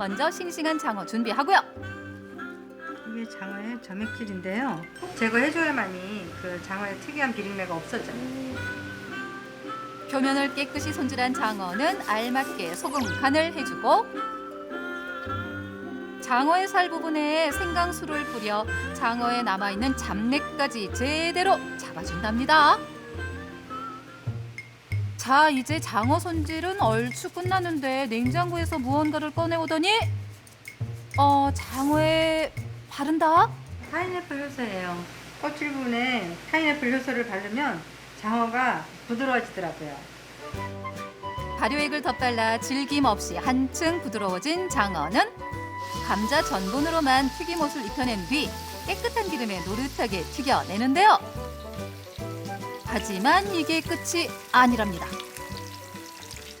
먼저 싱싱한 장어 준비하고요. 이게 장어의 점액질인데요. 꼭 제거해줘야만이 그 장어의 특이한 비린내가 없어져요. 표면을 깨끗이 손질한 장어는 알맞게 소금 간을 해주고 장어의 살 부분에 생강수를 뿌려 장어에 남아있는 잡내까지 제대로 잡아준답니다. 자, 이제 장어 손질은 얼추 끝났는데 냉장고에서 무언가를 꺼내오더니 어, 장어에 바른다? 파인애플 효소예요. 껍질 부분에 파인애플 효소를 바르면 장어가 부드러워지더라고요. 발효액을 덧발라 질김 없이 한층 부드러워진 장어는 감자 전분으로만 튀김옷을 입혀낸 뒤 깨끗한 기름에 노릇하게 튀겨내는데요. 하지만 이게 끝이 아니랍니다.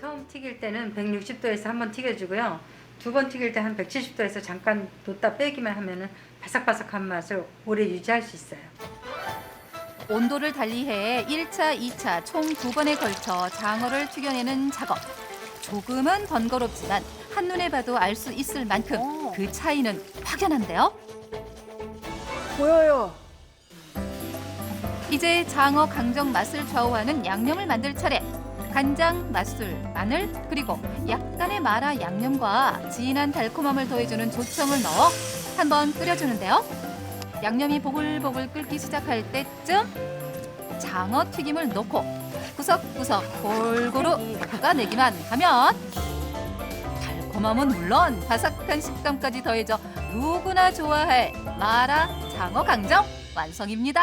처음 튀길 때는 160도에서 한번 튀겨주고요. 두 번 튀길 때 한 170도에서 잠깐 뒀다 빼기만 하면은 바삭바삭한 맛을 오래 유지할 수 있어요. 온도를 달리해 1차, 2차 총 두 번에 걸쳐 장어를 튀겨내는 작업. 조금은 번거롭지만 한눈에 봐도 알 수 있을 만큼 그 차이는 확연한데요. 보여요. 이제 장어 강정 맛을 좌우하는 양념을 만들 차례. 간장, 맛술, 마늘, 그리고 약간의 마라 양념과 진한 달콤함을 더해주는 조청을 넣어 한번 끓여주는데요. 양념이 보글보글 끓기 시작할 때쯤 장어 튀김을 넣고 구석구석 골고루 볶아내기만 하면 달콤함은 물론 바삭한 식감까지 더해져 누구나 좋아할 마라 장어 강정 완성입니다.